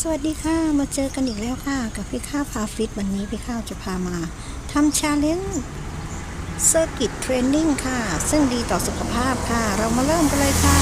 สวัสดีค่ะ มาเจอกันอีกแล้วค่ะ กับพี่ข้าวพาฟิตวันนี้พี่ข้าวจะพามาทำชาเลนจ์เซอร์กิตเทรนนิ่งค่ะ ซึ่งดีต่อสุขภาพค่ะ เรามาเริ่มกันเลยค่ะ